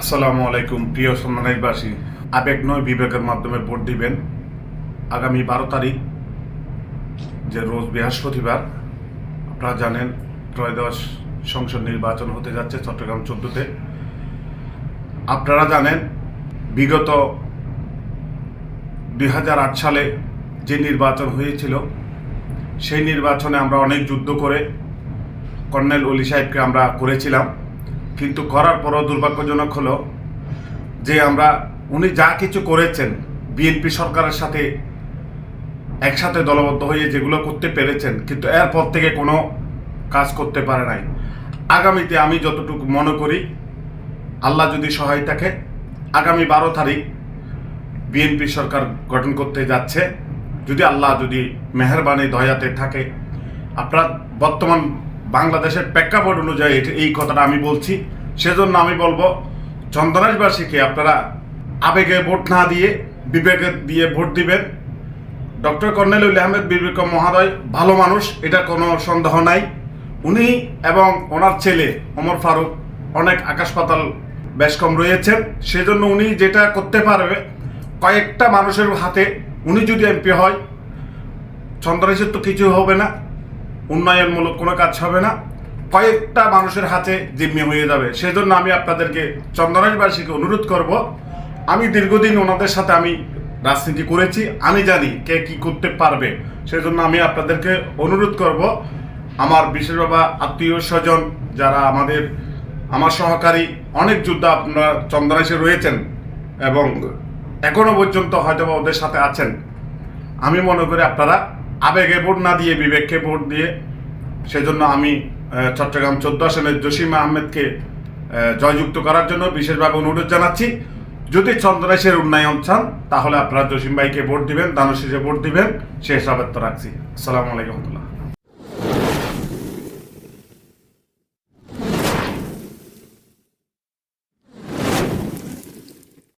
আসসালামু আলাইকুম, প্রিয় সন্ন্যাসবাসী আবেগ নয় বিবেকের মাধ্যমে ভোট দিবেন। আগামী বারো তারিখ, যে রোজ বৃহস্পতিবার, আপনারা জানেন, ত্রয়োদশ সংসদ নির্বাচন হতে যাচ্ছে চট্টগ্রাম চোদ্দতে। আপনারা জানেন, বিগত দুই হাজার আট সালে যে নির্বাচন হয়েছিল, সেই নির্বাচনে আমরা অনেক যুদ্ধ করে কর্নেল অলি সাহেবকে আমরা করেছিলাম। কিন্তু করার পরও দুর্ভাগ্যজনক হলো যে আমরা, উনি যা কিছু করেছেন, বিএনপি সরকারের সাথে একসাথে দলবদ্ধ হয়ে যেগুলো করতে পেরেছেন, কিন্তু এরপর থেকে কোনো কাজ করতে পারে নাই। আগামীতে আমি যতটুকু মনে করি, আল্লাহ যদি সহায় থাকে, আগামী বারো তারিখ বিএনপি সরকার গঠন করতে যাচ্ছে। যদি আল্লাহ যদি মেহরবানি দয়াতে থাকে, আপনার বর্তমান বাংলাদেশের প্রেক্ষাপট অনুযায়ী এই কথাটা আমি বলছি। সেজন্য আমি বলব, চন্দনাশবাসীকে আপনারা আবেগে ভোট না দিয়ে, বিবেকে দিয়ে ভোট দিবেন। ডক্টর কর্নেলুল আহমেদ বিবেক মহাদয় ভালো মানুষ, এটা কোনো সন্দেহ নাই। উনি এবং ওনার ছেলে ওমর ফারুক অনেক আকাশ পাতাল বেশ কম রয়েছেন। সেজন্য উনি যেটা করতে পারবে, কয়েকটা মানুষের হাতে উনি যদি এমপি হয়, চন্দ্রেশের তো কিছু হবে না। উন্নয়নমূলক কোনো কাজ হবে না। কয়েকটা মানুষের হাতে জিম্মি হয়ে যাবে। সেজন্য আমি আপনাদেরকে চন্দনাশবাসীকে অনুরোধ করব, আমি দীর্ঘদিন ওনাদের সাথে আমি রাজনীতি করেছি, আমি জানি কে কি করতে পারবে। সেজন্য আমি আপনাদেরকে অনুরোধ করব, আমার বিশেষ বাবা, আত্মীয় স্বজন, যারা আমাদের, আমার সহকারী, অনেক যোদ্ধা আপনারা চন্দনাশে রয়েছেন এবং এখনও পর্যন্ত হয়তো ওদের সাথে আছেন। আমি মনে করি আপনারা আবেগে ভোট না দিয়ে, বিবেককে ভোট দিয়ে, সেজন্য আমি চট্টগ্রাম চোদ্দ আসনের জসিম আহমেদকে জয়যুক্ত করার জন্য বিশেষভাবে অনুরোধ জানাচ্ছি। যদি চন্দ্রাসের উন্নয়ন চান, তাহলে আপনারা জসিম ভাইকে ভোট দিবেন, দানশীষে ভোট দিবেন সে হিসাবে রাখছি। আসসালামু আলাইকুম